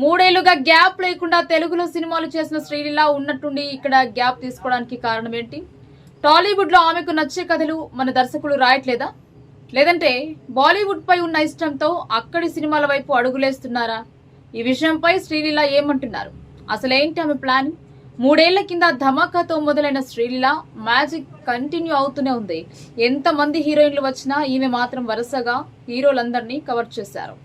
మూడేళ్ళుగా gap లేకుండా తెలుగులో సినిమాలు చేసిన శ్రీలీల ఉన్నట్టుండి ఇక్కడ గ్యాప్ తీసుకోవడానికి కారణం ఏంటి? టాలీవుడ్లో ఆమెకు నచ్చే కథలు మన దర్శకులు రాయట్లేదా? లేదంటే బాలీవుడ్ పై ఉన్న ఇష్టంతో అక్కడి సినిమాల వైపు అడుగులేస్తున్నారా? ఈ విషయంపై శ్రీలీల ఏమంటున్నారు? అసలేంటి ఆమె ప్లాన్? మూడేళ్ళ కింద ధమాకాతో మొదలైన శ్రీలీల మ్యాజిక్ కంటిన్యూ అవుతూనే ఉంది. ఎంతమంది హీరోయిన్లు వచ్చినా ఈమె మాత్రం వరుసగా హీరోలందరినీ కవర్ చేశారు.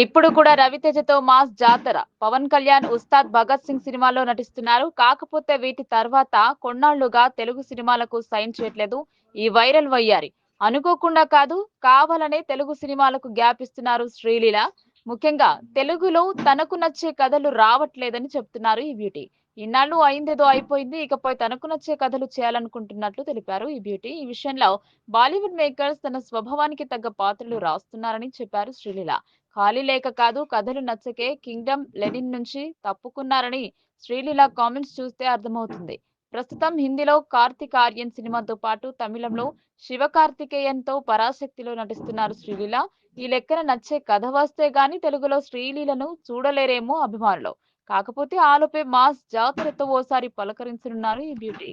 ఇప్పుడు కూడా రవితేజతో మాస్ జాతర. పవన్ కళ్యాణ్ ఉస్తాద్ భగత్ సింగ్ సినిమాలో నటిస్తున్నారు. కాకపోతే వీటి తర్వాత కొన్నాళ్ళుగా తెలుగు సినిమాలకు సైన్ చేయట్లేదు. ఈ వైరల్ వయ్యారి. అనుకోకుండా కాదు కావాలనే తెలుగు సినిమాలకు గ్యాప్ ఇస్తున్నారు శ్రీలీల. ముఖ్యంగా తెలుగులో తనకు నచ్చే కథలు రావట్లేదని చెప్తున్నారు ఈ బ్యూటీ. ఇన్నాళ్ళు అయిందేదో అయిపోయింది ఇకపై తనకు నచ్చే కథలు చేయాలనుకుంటున్నట్లు తెలిపారు ఈ బ్యూటీ. ఈ విషయంలో బాలీవుడ్ మేకర్స్ తన స్వభావానికి తగ్గ పాత్రలు రాస్తున్నారని చెప్పారు శ్రీలీల. ఖాళీ లేక కాదు కథలు నచ్చకే కింగ్డమ్ లెనిన్ నుంచి తప్పుకున్నారని శ్రీలీల కామెంట్స్ చూస్తే అర్థమవుతుంది. ప్రస్తుతం హిందీలో కార్తిక్ ఆర్యన్ సినిమాతో పాటు తమిళంలో శివకార్తికేయన్తో పరాశక్తిలో నటిస్తున్నారు శ్రీలీల. ఈ లెక్కన నచ్చే కథ వస్తే గాని తెలుగులో శ్రీలీలను చూడలేరేమో అభిమానులు. కాకపోతే ఆలోపే మాస్ జాతరతో ఓసారి పలకరించనున్నారు ఈ బ్యూటీ.